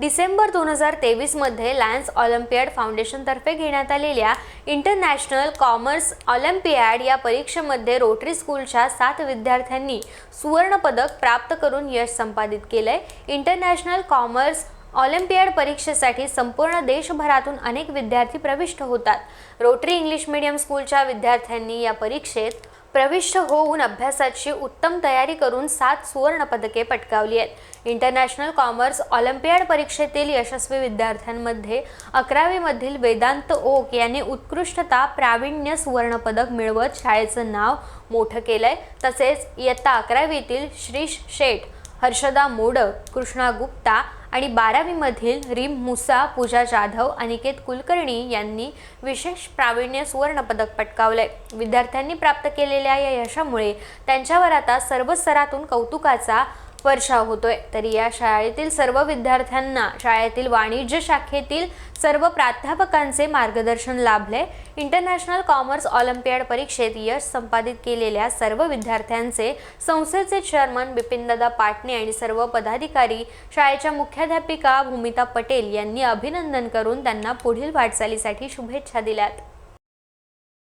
डिसेंबर दोन हजार तेवीसमध्ये लायन्स ऑलिम्पियाड फाउंडेशनतर्फे घेण्यात आलेल्या इंटरनॅशनल कॉमर्स ऑलिम्पियाड या परीक्षेमध्ये रोटरी स्कूलच्या सात विद्यार्थ्यांनी सुवर्णपदक प्राप्त करून यश संपादित केलंय. इंटरनॅशनल कॉमर्स ऑलिम्पियाड परीक्षेसाठी संपूर्ण देशभरातून अनेक विद्यार्थी प्रविष्ट होतात. रोटरी इंग्लिश मीडियम स्कूलच्या विद्यार्थ्यांनी या परीक्षेत प्रविष्ट होऊन अभ्यासाची उत्तम तयारी करून सात सुवर्णपदके पटकावली आहेत. इंटरनॅशनल कॉमर्स ऑलिम्पियाड परीक्षेतील यशस्वी विद्यार्थ्यांमध्ये अकरावीमधील वेदांत ओक यांनी उत्कृष्टता प्रावीण्य सुवर्णपदक मिळवत शाळेचं नाव मोठं केलं आहे तसेच इयत्ता अकरावीतील श्रीश शेठ हर्षदा मोडक कृष्णा गुप्ता आणि बारावीमधील रीम मुसा पूजा जाधव अनिकेत कुलकर्णी यांनी विशेष प्रावीण्य सुवर्णपदक पटकावले विद्यार्थ्यांनी प्राप्त केलेल्या या यशामुळे त्यांच्यावर आता सर्व स्तरातून कौतुकाचा वर्षाव होतोय. तरी या शाळेतील सर्व विद्यार्थ्यांना शाळेतील वाणिज्य शाखेतील सर्व प्राध्यापकांचे मार्गदर्शन लाभले. इंटरनॅशनल कॉमर्स ऑलिम्पियाड परीक्षेत यश संपादित केलेल्या सर्व विद्यार्थ्यांचे संस्थेचे चेअरमन बिपिनदादा पाटणे आणि सर्व पदाधिकारी शाळेच्या मुख्याध्यापिका भूमिता पटेल यांनी अभिनंदन करून त्यांना पुढील वाटचालीसाठी शुभेच्छा दिल्यात.